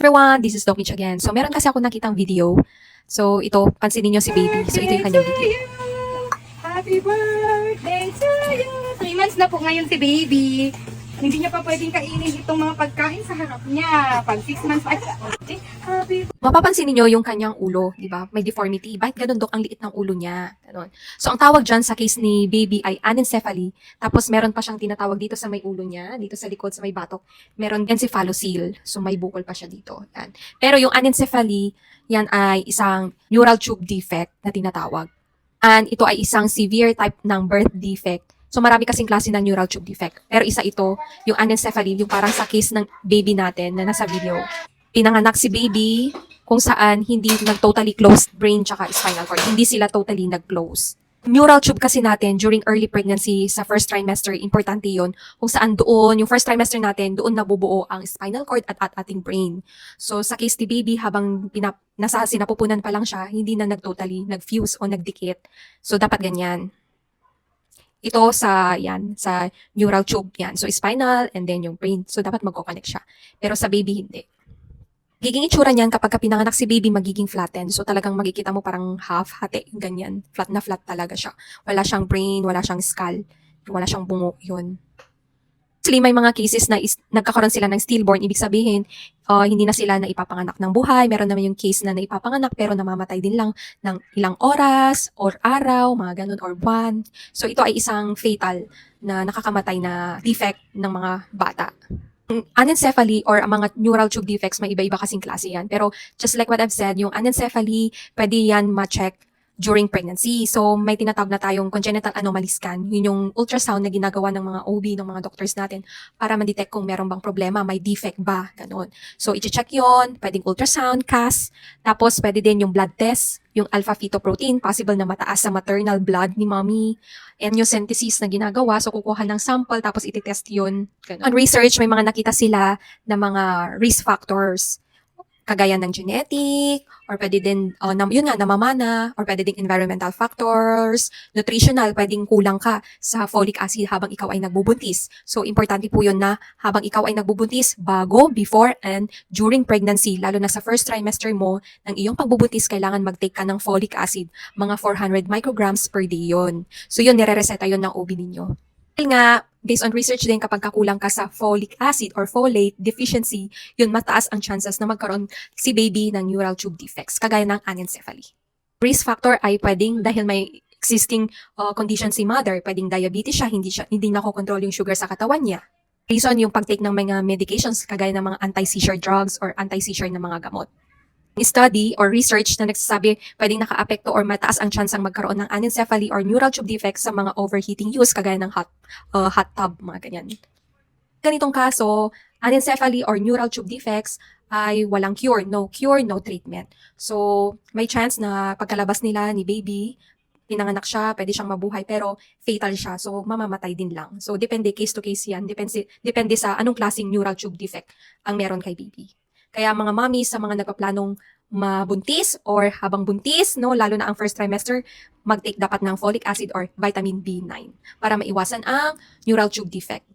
Everyone, this is Doc Mitch again. So, meron kasi ako nakitang video. So, ito, pansinin nyo si baby. So, ito yung kanyang video. Happy birthday to you! Three months na po ngayon si baby. Hindi niya pa pwedeng kainin itong mga pagkain sa harap niya. Pag six months, ay, happy Mapapansin niyo yung kanyang ulo, di ba? May deformity. Bakit ganun, Dok? Ang liit ng ulo niya. Ganun. So, ang tawag dyan sa case ni baby ay anencephaly. Tapos, meron pa siyang tinatawag dito sa may ulo niya, dito sa likod, sa may batok. Meron encephalocele. So, may bukol pa siya dito. Yan. Pero yung anencephaly, yan ay isang neural tube defect na tinatawag. And ito ay isang severe type ng birth defect. So marami kasing klase ng neural tube defect. Pero isa ito, yung anencephaly, yung parang sa case ng baby natin na nasa video. Pinanganak si baby kung saan hindi nag-totally closed brain tsaka spinal cord. Hindi sila totally nag-close. Neural tube kasi natin during early pregnancy sa first trimester, importante yon kung saan doon, yung first trimester natin, doon nabubuo ang spinal cord at, at ating brain. So sa case ni baby, habang pinap, nasa sinapupunan pa lang siya, hindi na nag-totally nag-fuse o nagdikit. So dapat ganyan. Ito sa, yan, sa neural tube, yan. So spinal and then yung brain. So dapat magkoconnect siya. Pero sa baby, hindi. Giging itsura niyan kapag ka pinanganak si baby, magiging flattened. So talagang makikita mo parang half, hati, ganyan. Flat na flat talaga siya. Wala siyang brain, wala siyang skull, wala siyang bungo, yun. Actually, may mga cases na is, nagkakaroon sila ng stillborn. Ibig sabihin, uh, hindi na sila na ipapanganak ng buhay. Meron naman yung case na naipapanganak pero namamatay din lang ng ilang oras or araw, mga ganun, or buwan. So ito ay isang fatal na nakakamatay na defect ng mga bata. Anencephaly or ang mga neural tube defects, may iba-iba kasing klase yan. Pero just like what I've said, yung anencephaly, pwede yan ma-check during pregnancy. So, may tinatawag na tayong congenital anomaly scan. Yun yung ultrasound na ginagawa ng mga OB, ng mga doctors natin para ma-detect kung meron bang problema, may defect ba, ganun. So, i-check yon pwedeng ultrasound, CAS, tapos pwede din yung blood test, yung alpha-fetoprotein, possible na mataas sa maternal blood ni mommy, amniocentesis na ginagawa, so kukuha ng sample, tapos ititest yun. Ganun. On research, may mga nakita sila na mga risk factors kagaya ng genetic, or pwede din, uh, nam, yun nga, namamana, or pwede din environmental factors, nutritional, pwedeng kulang ka sa folic acid habang ikaw ay nagbubuntis. So, importante po yun na habang ikaw ay nagbubuntis, bago, before, and during pregnancy, lalo na sa first trimester mo, ng iyong pagbubuntis, kailangan mag-take ka ng folic acid, mga 400 micrograms per day yun. So, yun, nire-reseta yun ng OB ninyo. Nga, based on research din, kapag kakulang ka sa folic acid or folate deficiency, yun mataas ang chances na magkaroon si baby ng neural tube defects, kagaya ng anencephaly. Risk factor ay pwedeng dahil may existing uh, condition si mother, pwedeng diabetes siya, hindi, siya, hindi nakokontrol yung sugar sa katawan niya. Reason yung pag-take ng mga medications, kagaya ng mga anti-seizure drugs or anti-seizure na mga gamot study or research na nagsasabi pwedeng naka-apekto or mataas ang chance ang magkaroon ng anencephaly or neural tube defects sa mga overheating use kagaya ng hot, uh, hot tub, mga ganyan. Ganitong kaso, anencephaly or neural tube defects ay walang cure, no cure, no treatment. So, may chance na pagkalabas nila ni baby, pinanganak siya, pwede siyang mabuhay, pero fatal siya, so mamamatay din lang. So, depende, case to case yan, depende, depende sa anong klaseng neural tube defect ang meron kay baby. Kaya mga mommy sa mga nagpaplanong mabuntis or habang buntis, no, lalo na ang first trimester, mag-take dapat ng folic acid or vitamin B9 para maiwasan ang neural tube defect.